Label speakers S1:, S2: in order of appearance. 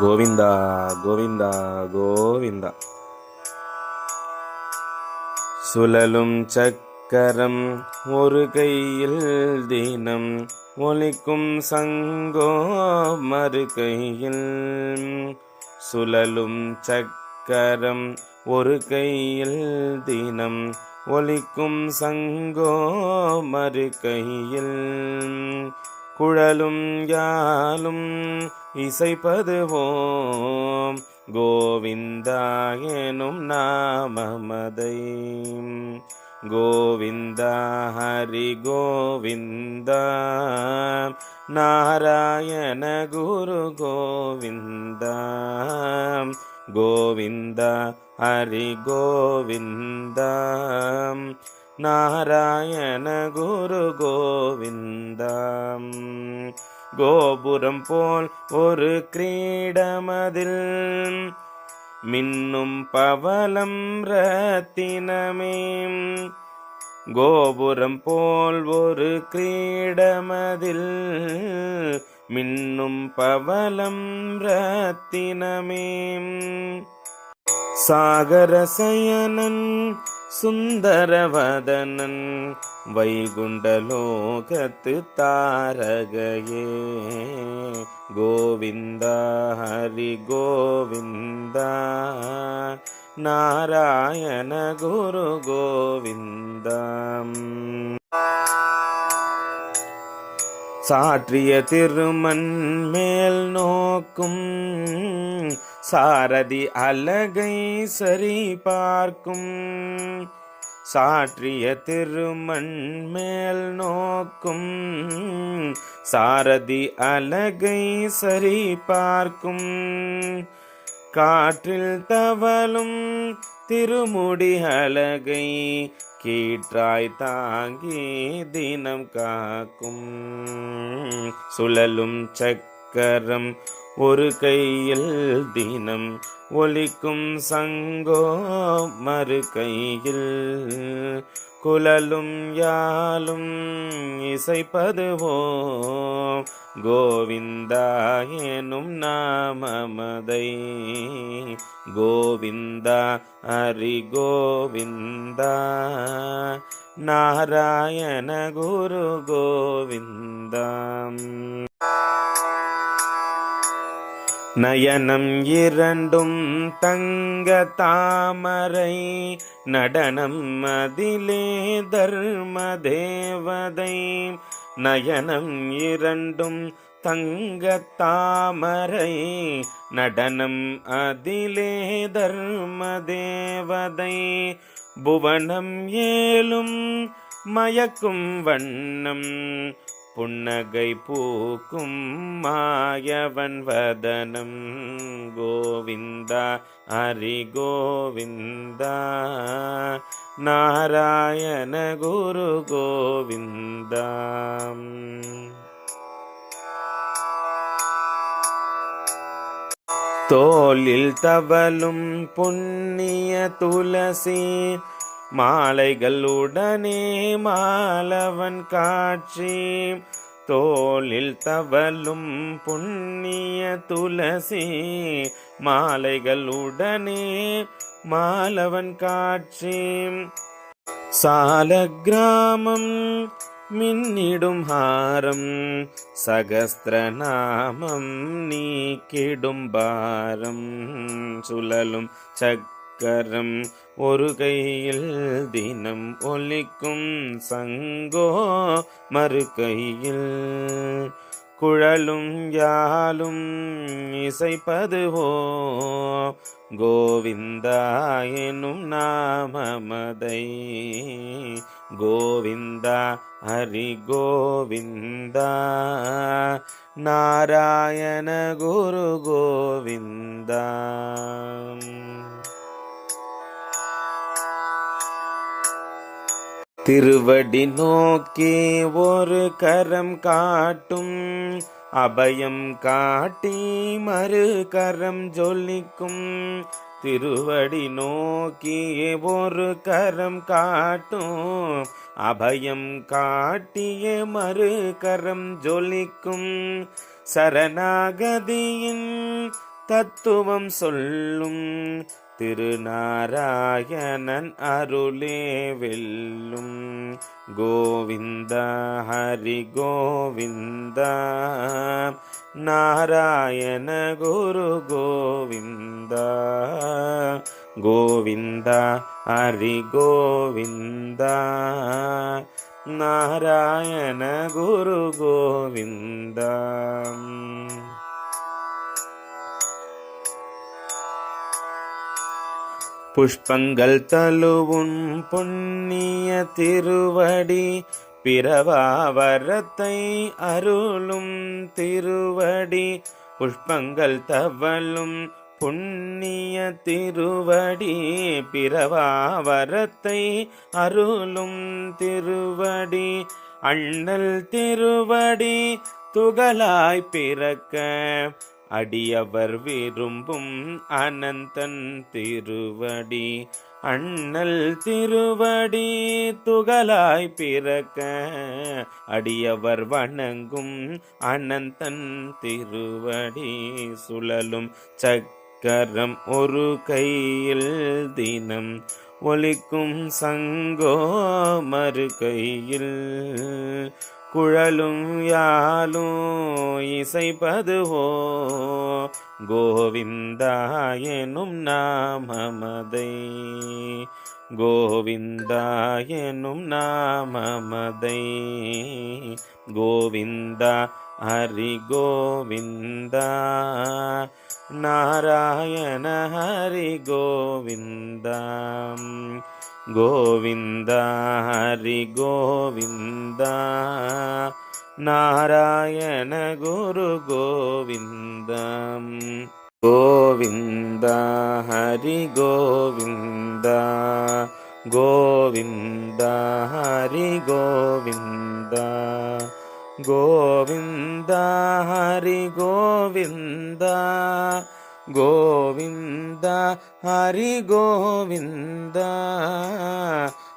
S1: கோவிந்தா கோவிந்தா கோவிந்தா. சுழலும் சக்கரம் ஒரு கையில் தினம் ஒலிக்கும் சங்கோ மறு கையில். சுழலும் சக்கரம் ஒரு கையில் தினம் ஒலிக்கும் சங்கோ மறு கையில். குழலும் யாலும் இசைப்பதுவோம். கோவிந்தா எனும் நாமமதை. கோவிந்தா ஹரி கோவிந்தா. நாராயண குரு கோவிந்தா. கோவிந்தா ஹரி கோவிந்தா. நாராயண குரு கோவிந்தம். கோபுரம் போல் ஒரு கிரீடமதில் மின்னும் பவலம் ரத்தினமே. கோபுரம் போல் ஒரு கிரீடமதில் மின்னும் பவலம் ரத்தினமே. சாகரசயனன் சுந்தரவதனன் வைகுண்டலோகத்து தாரகையே கோவிந்தா ஹரி கோவிந்தா நாராயண குரு கோவிந்தம் சாற்றிய திருமண் மேல் நோக்கும் சாரதி அழகை சரி பார்க்கும். சாற்றிய திருமண் மேல் நோக்கும் சாரதி அழகை சரி பார்க்கும். காற்றில் தவலும் திருமுடி அழகை கீற்றாய் தாங்கி தினம் காக்கும். சுழலும் சக்கரம் ஒரு கையில் தினம் ஒலிக்கும் சங்கோ மறு கையில். குழலும் யாலும் இசைப்பதுவோ? கோவிந்தா எனும் நாமமதை. கோவிந்தா ஹரி கோவிந்தா நாராயண குரு கோவிந்தம் நயனம் இரண்டும் தங்க தாமரை நடனம் அதிலே தர்ம தேவதை நயனம் இரண்டும் தங்க தாமரை நடனம் அதிலே தர்ம தேவதை புவனம் ஏலும் மயக்கும் வண்ணம் புன்னகை பூக்கும் மாயவன் வதனம். கோவிந்தா ஹரி கோவிந்தா நாராயண குரு கோவிந்தா. தோளில் தவலும் புண்ணிய துளசி மாலைகளுடனே மாலவன் காட்சி தோளில் தவலும் புண்ணிய துளசி மாலைகளுடனே மாலவன் காட்சி. சால கிராமம் மின்னிடும் ஹாரம் சகஸ்திரநாமம் நீக்கிடும் பாரம் சுழலும் சக்கரம் ஒரு கையில் தினம் ஒலிக்கும் சங்கோ மறு கையில். குழலும் யாலும் இசைப்பதுவோ கோவிந்தா எனும் நாமமதை. கோவிந்தா ஹரி கோவிந்தா. நாராயண குரு கோவிந்தா. திருவடி நோக்கி ஒரு கரம் காட்டும். அபயம் காட்டி மறு கரம் ஜொலிக்கும். திருவடி நோக்கி ஒரு கரம் காட்டும். அபயம் காட்டிய மறு கரம் ஜொலிக்கும். சரணாகதியின் தத்துவம் சொல்லும் திருநாராயணன் அருளே வெல்லும் கோவிந்தா ஹரி கோவிந்தா நாராயண குரு கோவிந்தா கோவிந்தா ஹரி கோவிந்தா நாராயண குரு கோவிந்தா. புஷ்பங்கள் தழுவும் புண்ணிய திருவடி பிறவாவரத்தை அருளும் திருவடி புஷ்பங்கள் தவழும் புண்ணிய திருவடி பிறவாவரத்தை அருளும் திருவடி அண்ணல் திருவடி துகளாய் பிறக்க அடியவர் விரும்பும் அனந்தன் திருவடி. அண்ணல் திருவடி துகளாய் பிறக்க அடியவர் வணங்கும் அனந்தன் திருவடி. சுழலும் சக்கரம் ஒரு கையில் தினம் ஒலிக்கும் சங்கோ மறு கையில். குழலும் யாலும் இசைப்பதுவோ? கோவிந்தா எனும் நாமமதை. கோவிந்தா எனும் நாமமதை. கோவிந்தா ஹரி கோவிந்தா நாராயண ஹரி கோவிந்தா கோவிந்தா ஹரி கோவிந்தா നാരായണ ഗുരു ഗോവിന്ദം. ഗോവിന്ദ ഹരി ഗോവിന്ദ. ഗോവിന്ദ ഹരി ഗോവിന്ദ. ഗോവിന്ദ ഹരി ഗോവിന്ദ. ഗോവിന്ദ ഹരി ഗോവിന്ദ.